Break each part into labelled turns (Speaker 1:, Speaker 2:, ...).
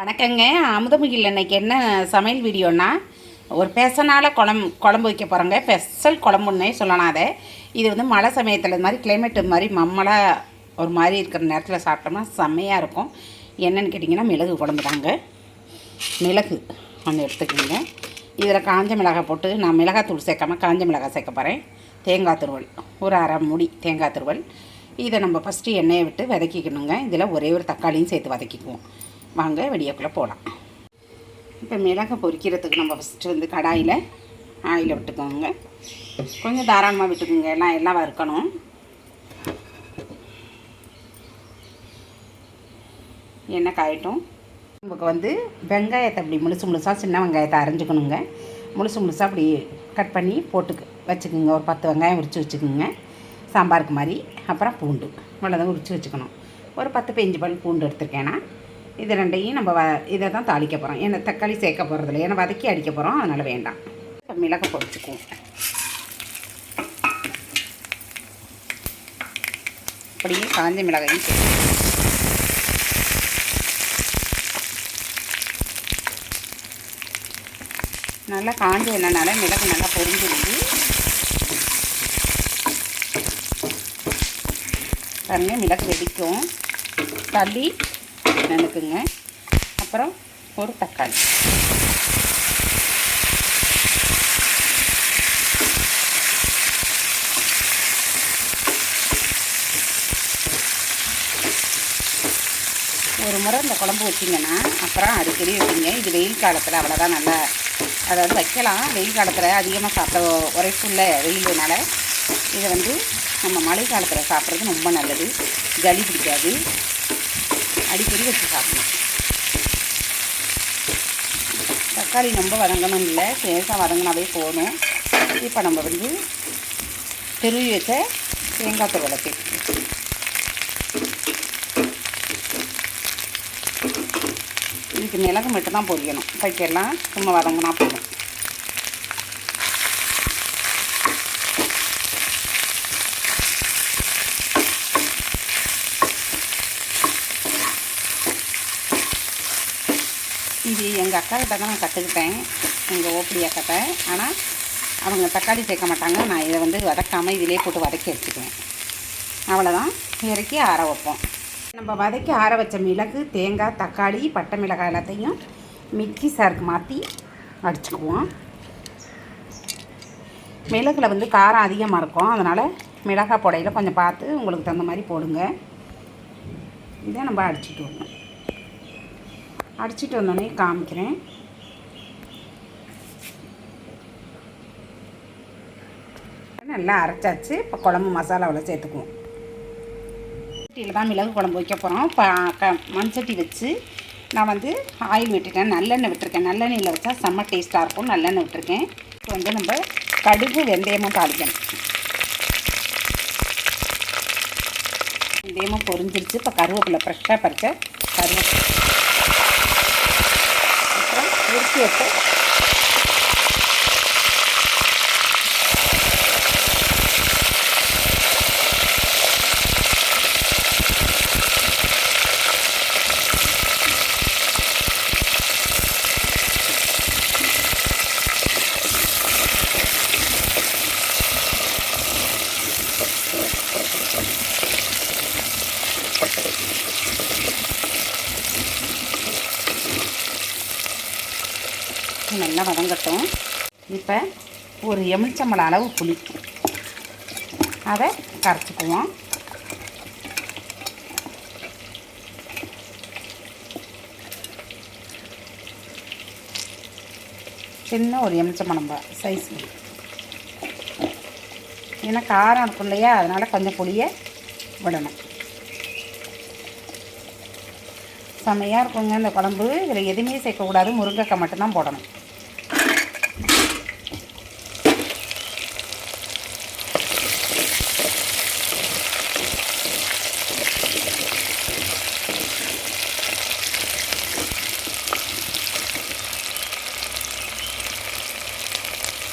Speaker 1: வணக்கங்க. அமுதமுகில் இன்னைக்கு என்ன சமையல் வீடியோன்னா ஒரு பெசனால் குழம்பு குழம்பு வைக்க போகிறோங்க பெசல் குழம்புன்னே சொல்லலாம் அதை. இது வந்து மழை சமயத்தில் இந்த மாதிரி கிளைமேட் மாதிரி மம்மலாக ஒரு மாதிரி இருக்கிற நேரத்தில் சாப்பிட்டோம்னா செம்மையாக இருக்கும். என்னென்னு கேட்டிங்கன்னா மிளகு குழம்பு தாங்க. மிளகு ஒன்று எடுத்துக்கோங்க. இதில் காஞ்ச மிளகாய் போட்டு நான் மிளகாத்தூள் சேர்க்காம காஞ்ச மிளகாய் சேர்க்க போகிறேன் தேங்காய் துருவல் ஒரு அரை முடி தேங்காய் துருவல். இதை நம்ம ஃபஸ்ட்டு எண்ணெயை விட்டு வதக்கிக்கணுங்க. இதில் ஒரே ஒரு தக்காளியும் சேர்த்து வதக்கிக்குவோம். வாங்க வெடியக்குள்ளே போகலாம் இப்போ மிளகை பொரிக்கிறதுக்கு நம்ம ஃபஸ்ட்டு வந்து கடாயில் ஆயில் விட்டுக்கோங்க. கொஞ்சம் தாராளமாக விட்டுக்கோங்க எல்லாம் எல்லாம் வறுக்கணும் எண்ணெய் காயட்டும். நமக்கு வந்து வெங்காயத்தை அப்படி முழுசு முழுசாக சின்ன வெங்காயத்தை அரைஞ்சிக்கணுங்க. முழுசு முழுசாக அப்படி கட் பண்ணி போட்டு வச்சுக்கோங்க. ஒரு பத்து வெங்காயம் உரித்து வச்சுக்கோங்க. சாம்பாருக்கு மாதிரி. அப்புறம் பூண்டு. இவ்வளோதான் உரித்து வச்சுக்கணும். ஒரு பத்து பேஞ்சு பல் பூண்டு எடுத்துருக்கேன்னா இது ரெண்டையும் நம்ம வ இதை தான் தாளிக்க போகிறோம் ஏன்னா தக்காளி சேர்க்க போகிறதில்ல ஏன்னா வதக்கி அடிக்க போகிறோம் அதனால் வேண்டாம். மிளகு மிளகை பொடிச்சுக்குவோம் அப்படியே காஞ்ச மிளகையும் சேர்த்து. நல்லா காஞ்சி எண்ணெய்னால மிளகு நல்லா பொரிஞ்சிடுது பாருங்க மிளகு வெடிக்கும். தள்ளி நினைக்குங்க அப்புறம் ஒரு தக்காளி. ஒரு முறை இந்த குழம்பு வச்சிங்கன்னா அப்புறம் அடிக்கடி வைப்பீங்க இது வெயில் காலத்தில் அவ்வளோதான் நல்லா அதாவது வைக்கலாம். வெயில் காலத்தில் அதிகமாக சாப்பிட உரைப்புள்ள வெயில்னால இதை வந்து நம்ம மழை காலத்தில் சாப்பிட்றது ரொம்ப நல்லது. ஜலி பிடிக்காது. அடிக்கடி வச்சு சாப்பிடணும் தக்காளி ரொம்ப வதங்கணும் இல்லை லேசாக வதங்கினாவே போகணும் இப்போ நம்ம வந்து திருவி வச்ச தேங்காய் துருவலை சேர்த்து இதுக்கு மிளகு மட்டும் தான் பொரியணும். தைக்கலாம் சும்மா வதங்கினா போதும். இது எங்கள் அக்கா கிட்ட தான் நான் கற்றுக்கிட்டேன் எங்கள் ஓப்படி அக்காட்ட. ஆனால் அவங்க தக்காளி சேர்க்க மாட்டாங்க. நான் இதை வந்து வதக்காமல் இதிலே போட்டு வதக்கி வச்சுக்குவேன். அவ்வளோதான் இறக்கி ஆற வைப்போம். நம்ம வதக்கி ஆற வச்ச மிளகு தேங்காய் தக்காளி பட்டை மிளகாய் எல்லாத்தையும் மிக்சி சாருக்கு மாற்றி அடிச்சுக்குவோம். மிளகில் வந்து காரம் அதிகமாக இருக்கும். அதனால் மிளகாய் புடையில் கொஞ்சம் பார்த்து உங்களுக்கு தகுந்த மாதிரி போடுங்க. இதை நம்ம அடிச்சுட்டு வரணும். அடிச்சிட்டு வந்தோடனே காமிக்கிறேன். நல்லா அரைச்சாச்சு. இப்போ குழம்பு மசாலாவில் சேர்த்துக்குவோம். சட்டியில் தான் மிளகு குழம்பு வைக்க போகிறோம் இப்போ க வச்சு நான் வந்து ஆயில் விட்டுட்டேன். நல்லெண்ணெய் விட்டுருக்கேன். நல்லெண்ணெயில் வச்சா செம்ம டேஸ்ட்டாக இருக்கும். நல்லெண்ணெய் விட்டுருக்கேன். இப்போ வந்து நம்ம கடுகு வெந்தயமும் தாளிக்கணும். வெந்தயமும் பொரிஞ்சிருச்சு. இப்போ கருவேப்பிலை ஃப்ரெஷ்ஷாக பறித்த கருவேப்பிலை. அப்புறம் உரிச்சு நல்லா வதங்கட்டும். இப்போ ஒரு எலுமிச்சம்பழம் அளவு புளி. அதை கரைச்சிக்குவோம். சின்ன ஒரு எலுமிச்சம்பழம் சைஸ் ஏன்னா காரம் இருக்கும் இல்லையா அதனால் கொஞ்சம் புளியை விடணும். செம்மையாக இருக்குங்க இந்த குழம்பு. இதில் எதுவுமே சேர்க்கக்கூடாது. முருங்கைக்காய் மட்டும்தான் போடணும்.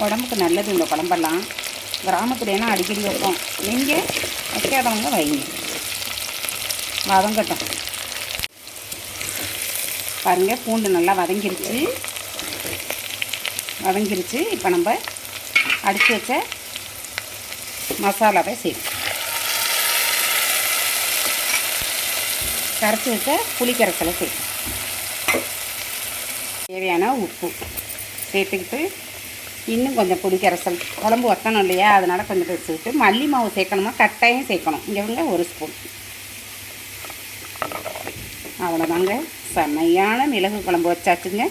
Speaker 1: உடம்புக்கு நல்லது இந்த குழம்பெல்லாம். கிராமத்துலனா அடிக்கடி வைப்போம். நீங்கள் வைக்காதவங்க வைங்க. வதங்கட்டும். பாருங்கள் பூண்டு நல்லா வதங்கிருச்சு. வதங்கிருச்சு. இப்போ நம்ம அடித்து வச்ச மசாலாவை சேர்த்து. கரைச்சி வச்ச புளிக்கரைசலை சேர்த்து. தேவையான உப்பு சேர்த்துக்கிட்டு இன்னும் கொஞ்சம் புளிக்கரைசல். குழம்பு ஒட்டணும் இல்லையா? அதனால் கொஞ்சம் சேர்த்துக்கிட்டு மல்லி மாவு சேர்க்கணுமா? கட்டாயம் சேர்க்கணும். இங்கே ஒரு ஸ்பூன். அவ்வளோதாங்க செம்மையான மிளகு குழம்பு வச்சாச்சுங்க.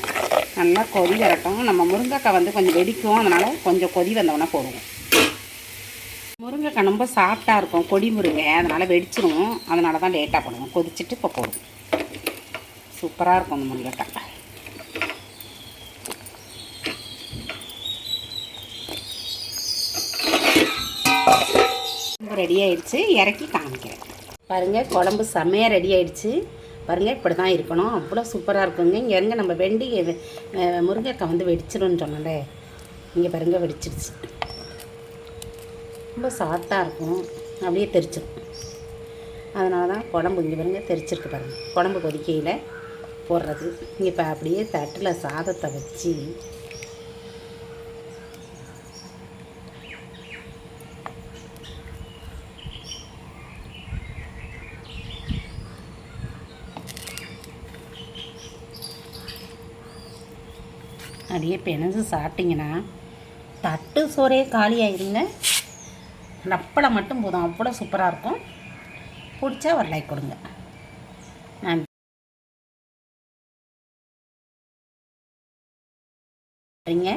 Speaker 1: நல்லா கொதி வரட்டும். நம்ம முருங்கைக்காய் வந்து கொஞ்சம் வெடிக்கும். அதனால் கொஞ்சம் கொதி வந்தவொடனே போடுவோம். முருங்கைக்காய் ரொம்ப சாஃப்டாக இருக்கும். கொடி முருங்கை. அதனால் வெடிச்சிரும். அதனால தான் லேட்டாக பண்ணுவோம் கொதிச்சுட்டு இப்போ போடுவோம். சூப்பராக இருக்கும் அந்த முருங்கைக்காய். குழம்பு ரெடி ஆயிடுச்சு. இறக்கி காமிக்கிறேன். பாருங்கள் குழம்பு செம்மையாக ரெடி ஆயிடுச்சு. பாருங்கள் இப்படி தான் இருக்கணும் அவ்வளோ சூப்பராக இருக்குங்க. இங்கே இருங்க நம்ம வெண்டி முருங்கைக்காய் வந்து வெடிச்சிடும்னு சொன்னேன்ல. இங்கே பாருங்க வெடிச்சிருச்சு. ரொம்ப சாஃப்டாக இருக்கும். அப்படியே தெரிச்சிடும் அதனால தான் குழம்பு இங்கே பாருங்க தெரிச்சிருக்கு பாருங்கள் குழம்பு கொதிக்கையில் போடுறது. இங்கே இப்போ அப்படியே தட்டில் சாதத்தை வச்சு அப்படியே பிணைஞ்சு சாப்பிட்டிங்கன்னா தட்டு சோறே காலி நப்பளை மட்டும் போதும். அவ்வளோ சூப்பராக இருக்கும். பிடிச்சா ஒரு லைக் கொடுங்க. நன்றிங்க